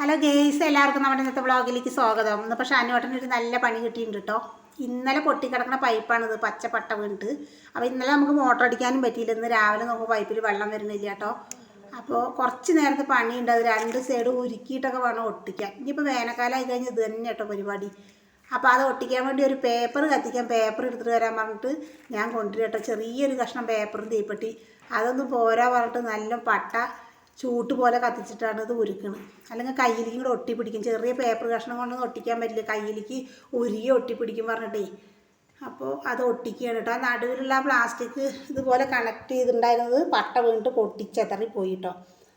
Hello guys എല്ലാവർക്കും നമ്മുടെ ഇന്നത്തെ വ്ളോഗിലേക്ക് സ്വാഗതം. ഇന്ന് പക്ഷേ അനുവേട്ടന് ഒരു നല്ല പണി കിട്ടിയിട്ടുണ്ട് കേട്ടോ ഇന്നലെ പൊട്ടിക്കിടക്കുന്ന പൈപ്പാണിത് പച്ചപ്പട്ട വീണിട്ട്. അപ്പോൾ ഇന്നലെ നമുക്ക് മോട്ടർ അടിക്കാനും പറ്റിയില്ല. ഇന്ന് രാവിലെ നമുക്ക് പൈപ്പിൽ വെള്ളം വരുന്നില്ല കേട്ടോ അപ്പോൾ കുറച്ച് നേരത്തെ പണിയുണ്ട്. അത് രണ്ട് സൈഡ് ഉരുക്കിയിട്ടൊക്കെ വേണം ഒട്ടിക്കാൻ. ഇനിയിപ്പോൾ വേനൽക്കാലമായി കഴിഞ്ഞ് ഇത് തന്നെ കേട്ടോ പരിപാടി. അപ്പോൾ അത് ഒട്ടിക്കാൻ വേണ്ടി ഒരു പേപ്പർ കത്തിക്കാൻ പേപ്പർ എടുത്തിട്ട് വരാൻ പറഞ്ഞിട്ട് ഞാൻ കൊണ്ടുവരും കേട്ടോ ചെറിയൊരു കഷ്ണം പേപ്പറും തീപ്പെട്ടി. അതൊന്നും പോരാ പറഞ്ഞിട്ട് നല്ല പട്ട ചൂട്ട് പോലെ കത്തിച്ചിട്ടാണ് ഇത് ഉരുക്കുന്നത് അല്ലെങ്കിൽ കയ്യിലേക്ക് കൂടെ ഒട്ടി പിടിക്കും ചെറിയ പേപ്പർ കഷ്ണം കൊണ്ടൊന്നും ഒട്ടിക്കാൻ പറ്റില്ല. കയ്യിലേക്ക് ഉരുകി ഒട്ടി പിടിക്കും പറഞ്ഞിട്ടേ. അപ്പോൾ അത് ഒട്ടിക്കുകയാണ് കേട്ടോ. ആ നടുവിലുള്ള പ്ലാസ്റ്റിക് ഇതുപോലെ കണക്ട് ചെയ്തിട്ടുണ്ടായിരുന്നത് പട്ട വീണിട്ട് പൊട്ടിച്ചെതറി പോയി കേട്ടോ.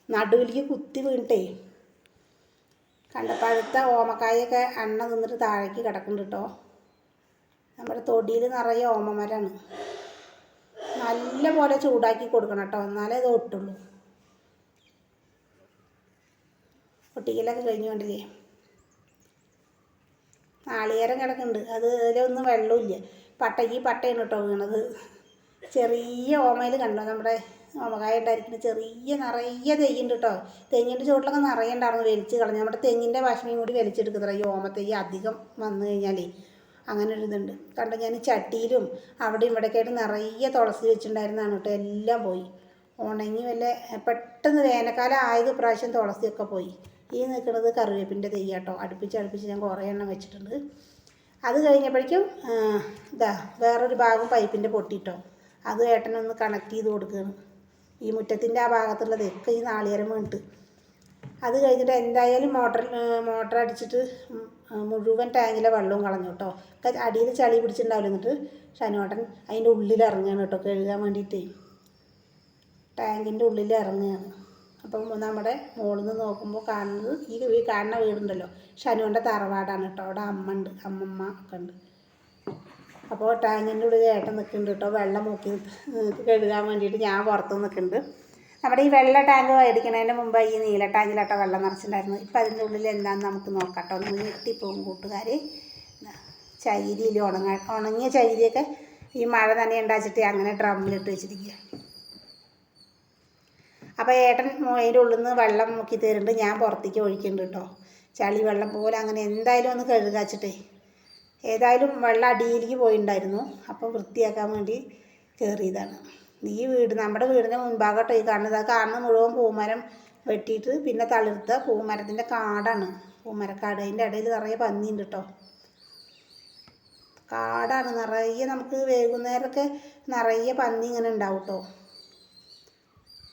നടുവിലേക്ക് കുത്തി വീണിട്ടേ. കണ്ടപ്പഴുത്ത ഓമക്കായൊക്കെ എണ്ണ നിന്നിട്ട് താഴേക്ക് കിടക്കുന്നുണ്ട് കേട്ടോ. നമ്മുടെ തൊടിയിൽ നിറയെ ഓമമരാണ് നല്ല പോലെ ചൂടാക്കി കൊടുക്കണം കേട്ടോ. എന്നാലേ ഇത് ഒട്ടുള്ളൂ. ഒട്ടിക്കലൊക്കെ കഴിഞ്ഞുകൊണ്ടില്ലേ നാളികേരം കിടക്കുന്നുണ്ട്. അത് അതിലൊന്നും വെള്ളമില്ല പട്ടയ്ക്ക് പട്ടയാണ് കേട്ടോ വീണത്. ചെറിയ ഓമയിൽ കണ്ടോ? നമ്മുടെ ഓമകായ ഉണ്ടായിരിക്കുന്ന ചെറിയ നിറയെ തെയ്യുണ്ട് കേട്ടോ. തെങ്ങിന്റെ ചുവട്ടിലൊക്കെ നിറയെ ഉണ്ടായിരുന്നു വലിച്ച് കളഞ്ഞു. നമ്മുടെ തെങ്ങിന്റെ ഭക്ഷണം കൂടി വലിച്ചെടുക്കുന്നത് ഈ ഓമത്തെയ്യ് അധികം വന്നു കഴിഞ്ഞാലേ. അങ്ങനെ ഒരു ഇതുണ്ട്. കണ്ടോ? ഞാൻ ചട്ടിയിലും അവിടെ ഇവിടെയൊക്കെ ആയിട്ട് നിറയെ തുളസി വെച്ചിട്ടുണ്ടായിരുന്നതാണ് കേട്ടോ. എല്ലാം പോയി. ഉണങ്ങി വല്ല പെട്ടെന്ന് വേനൽക്കാലം ആയത് പ്രാവശ്യം തുളസിയൊക്കെ പോയി. ഈ നിൽക്കുന്നത് കറിവേപ്പിന്റെ തെയ്യാട്ടോ. അടുപ്പിച്ച് അടുപ്പിച്ച് ഞാൻ കുറേ എണ്ണം വെച്ചിട്ടുണ്ട്. അത് കഴിഞ്ഞപ്പോഴേക്കും ഇതാ വേറൊരു ഭാഗം പൈപ്പിന്റെ പൊട്ടിട്ടോ. അത് ഏട്ടനൊന്ന് കണക്ട് ചെയ്ത് കൊടുക്കുകയാണ്. ഈ മുറ്റത്തിന്റെ ആ ഭാഗത്തുള്ളതൊക്കെ ഈ നാളികേരം വീണിട്ട്. അത് കഴിഞ്ഞിട്ട് എന്തായാലും മോട്ടർ മോട്ടർ അടിച്ചിട്ട് മുഴുവൻ ടാങ്കിലെ വെള്ളവും കളഞ്ഞു കേട്ടോ. അടിയിൽ ചളി പിടിച്ചിട്ടുണ്ടാവില്ല എന്നിട്ട് ഷനുവേട്ടൻ അതിന്റെ ഉള്ളിൽ ഇറങ്ങുകയാണ് കേട്ടോ. കഴുകാൻ വേണ്ടിയിട്ടേ. ടാങ്കിന്റെ ഉള്ളിൽ ഇറങ്ങുകയാണ്. അപ്പം നമ്മുടെ മുകളിൽ നിന്ന് നോക്കുമ്പോൾ കാണുന്നത് ഈ ഈ കാണുന്ന വീടുണ്ടല്ലോ. ഷനുവിന്റെ തറവാടാണ് കേട്ടോ. അവിടെ അമ്മ ഉണ്ട് അമ്മമ്മ ഒക്കെ ഉണ്ട്. അപ്പോൾ ടാങ്കിന്റെ ഉള്ളിൽ ഏട്ടൻ നിൽക്കുന്നുണ്ട് കേട്ടോ. വെള്ളം മുക്കി കഴുകാൻ വേണ്ടിയിട്ട് ഞാൻ പുറത്ത് നിൽക്കുന്നുണ്ട്. നമ്മുടെ ഈ വെള്ള ടാങ്ക് മേടിക്കുന്നതിന് മുമ്പ് ഈ നീല ടാങ്കിലാട്ടോ വെള്ളം നിറച്ചിട്ടുണ്ടായിരുന്നു ഇപ്പം അതിന്റെ ഉള്ളിൽ എന്താണെന്ന് നമുക്ക് നോക്കാം കേട്ടോ. ഒന്ന് ഞെട്ടിപ്പോകും കൂട്ടുകാർ ചകിരിയിൽ ഉണങ്ങ ഉണങ്ങിയ ചകിരിയൊക്കെ ഈ മഴ തന്നെ ഉണ്ടാച്ചിട്ട് അങ്ങനെ ഡ്രമ്മിലിട്ട് വെച്ചിരിക്കുക. അപ്പോൾ ഏട്ടൻ അതിന്റെ ഉള്ളിൽ നിന്ന് വെള്ളം മുക്കി തരുന്നുണ്ട്. ഞാൻ പുറത്തേക്ക് ഒഴിക്കുന്നുണ്ട് കേട്ടോ. ചളി വെള്ളം പോലെ അങ്ങനെ എന്തായാലും ഒന്ന് കഴുകാച്ചിട്ടേ. ഏതായാലും വെള്ളം അടിയിലേക്ക് പോയിണ്ടായിരുന്നു. അപ്പോൾ വൃത്തിയാക്കാൻ വേണ്ടി കയറിയതാണ് ഈ വീട് നമ്മുടെ വീടിന്റെ മുൻഭാഗട്ടോ ഈ കാണുന്നത്. ആ കാണുന്ന മുഴുവൻ പൂമരം വെട്ടിയിട്ട് പിന്നെ തളിർത്ത പൂമരത്തിന്റെ കാടാണ്. പൂമരക്കാട്. അതിന്റെ ഇടയിൽ നിറയെ പന്നിയുണ്ട് കേട്ടോ. കാടാണ്. നിറയെ നമുക്ക് വൈകുന്നേരമൊക്കെ നിറയെ പന്നി ഇങ്ങനെ ഉണ്ടാവും കേട്ടോ.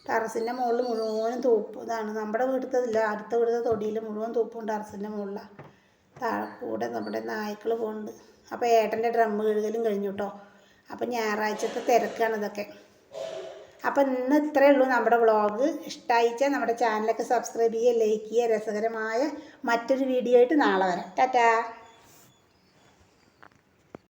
ടെറസിന്റെ മുകളിൽ മുഴുവനും തൂപ്പ്. ഇതാണ് നമ്മുടെ വീട്ടിലത്തതില്ല അടുത്ത വീട്ടിലത്തെ തൊടിയിൽ മുഴുവൻ തൂപ്പും ടെറസിന്റെ മുകളിലാണ് താഴെ കൂടെ നമ്മുടെ നായ്ക്കൾ പോകുന്നുണ്ട് അപ്പോൾ ഏട്ടന്റെ ഡ്രം കഴുകലും കഴിഞ്ഞു കേട്ടോ അപ്പോൾ ഞായറാഴ്ചത്തെ തിരക്കാണ് ഇതൊക്കെ. അപ്പോൾ ഇന്ന് ഇത്രയേ ഉള്ളൂ നമ്മുടെ വ്ളോഗ്. ഇഷ്ടമായിച്ചാൽ നമ്മുടെ ചാനലൊക്കെ സബ്സ്ക്രൈബ് ചെയ്യുക ലൈക്ക് ചെയ്യുക. രസകരമായ മറ്റൊരു വീഡിയോ ആയിട്ട് നാളെ വരാം. ടാറ്റാ.